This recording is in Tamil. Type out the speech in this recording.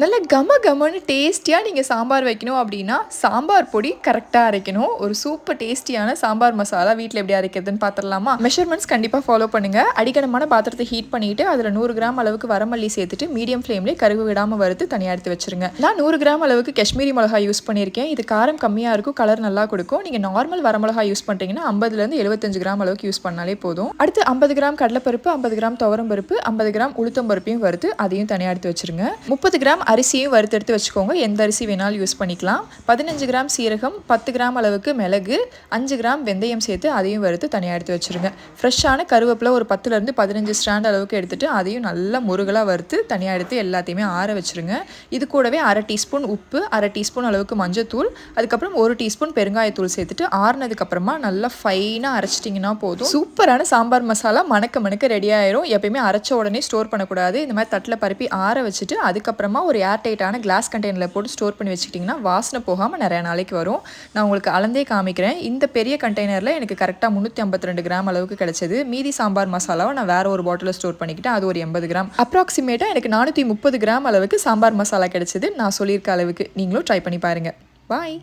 நல்ல கம கமன்னு டேஸ்டியாக நீங்கள் சாம்பார் வைக்கணும் அப்படின்னா சாம்பார் பொடி கரெக்டாக அரைக்கணும். ஒரு சூப்பர் டேஸ்டியான சாம்பார் மசாலா வீட்டில் எப்படி அரைக்கிறதுன்னு பார்த்துடலாமா மெஷர்மெண்ட்ஸ் கண்டிப்பாக ஃபாலோ பண்ணுங்கள் அடிக்கடமான பாத்திரத்தை ஹீட் பண்ணிவிட்டு அதில் நூறு கிராம் அளவுக்கு வரமல்லி சேர்த்துட்டு மீடியம் ஃப்ளேம்லேயே கருகு விடாமல் வறுத்து தனியாக எடுத்து வச்சுருங்க. நான் நூறு கிராம் அளவுக்கு காஷ்மீரி மிளகாய் யூஸ் பண்ணியிருக்கேன். இது காரம் கம்மியாக இருக்கும் கலர் நல்லா கொடுக்கும். நீங்கள் நார்மல் வரமிளகாய் யூஸ் பண்ணிட்டீங்கன்னா ஐம்பதுலேருந்து எழுபத்தஞ்சு கிராம் அளவுக்கு யூஸ் பண்ணாலே போதும். அடுத்து ஐம்பது கிராம் கடலைப்பருப்பு ஐம்பது கிராம் துவரம் பருப்பு ஐம்பது கிராம் உளுத்தம் பருப்பையும் வறுத்து அதையும் தனியாக எடுத்து வச்சுருங்க. முப்பது கிராம் அரிசியும் வறுத்தெடுத்து வச்சுக்கோங்க. எந்த அரிசி வேணாலும் யூஸ் பண்ணிக்கலாம். பதினஞ்சு கிராம் சீரகம் பத்து கிராம் அளவுக்கு மிளகு அஞ்சு கிராம் வெந்தயம் சேர்த்து அதையும் வறுத்து தனியாக எடுத்து வச்சுருங்க. ஃப்ரெஷ்ஷான கருவேப்பிலை ஒரு பத்துலேருந்து பதினஞ்சு ஸ்டாண்ட் அளவுக்கு எடுத்துகிட்டு அதையும் நல்லா முருகலாக வறுத்து தனியாக எடுத்து எல்லாத்தையுமே ஆற வச்சுருங்க. இது கூடவே அரை டீஸ்பூன் உப்பு அரை டீஸ்பூன் அளவுக்கு மஞ்சத்தூள் அதுக்கப்புறம் ஒரு டீஸ்பூன் பெருங்காயத்தூள் சேர்த்துட்டு ஆறுனதுக்கப்புறமா நல்லா ஃபைனாக அரைச்சிட்டிங்கன்னா போதும். சூப்பரான சாம்பார் மசாலா மணக்க மணக்க ரெடி ஆயிரும். எப்பயுமே அரைச்ச உடனே ஸ்டோர் பண்ணக்கூடாது. இந்த மாதிரி தட்டில் பருப்பி ஆற வச்சுட்டு அதுக்கப்புறமா ஒரு ஏர்டைட்டான கிளாஸ் கண்டெய்னரில் போட்டு ஸ்டோர் பண்ணி வச்சுக்கிட்டிங்கன்னா வாசனை போகாமல் நிறைய நாளைக்கு வரும். நான் உங்களுக்கு அளந்தே காமிக்கிறேன். இந்த பெரிய கண்டெய்னரில் எனக்கு கரெக்டாக முந்நூற்றி ஐம்பத்தி ரெண்டு கிராம் அளவுக்கு கிடச்சிது. மீதி சாம்பார் மசாலாவை நான் வேறு ஒரு பாட்டிலில் ஸ்டோர் பண்ணிக்கிட்டேன். அது ஒரு எண்பது கிராம் அப்ராக்சிமேட்டாக எனக்கு நானூற்றி முப்பது கிராம் அளவுக்கு சாம்பார் மசாலா கிடச்சிது. நான் சொல்லியிருக்க அளவுக்கு நீங்களும் ட்ரை பண்ணி பாருங்கள் பாய்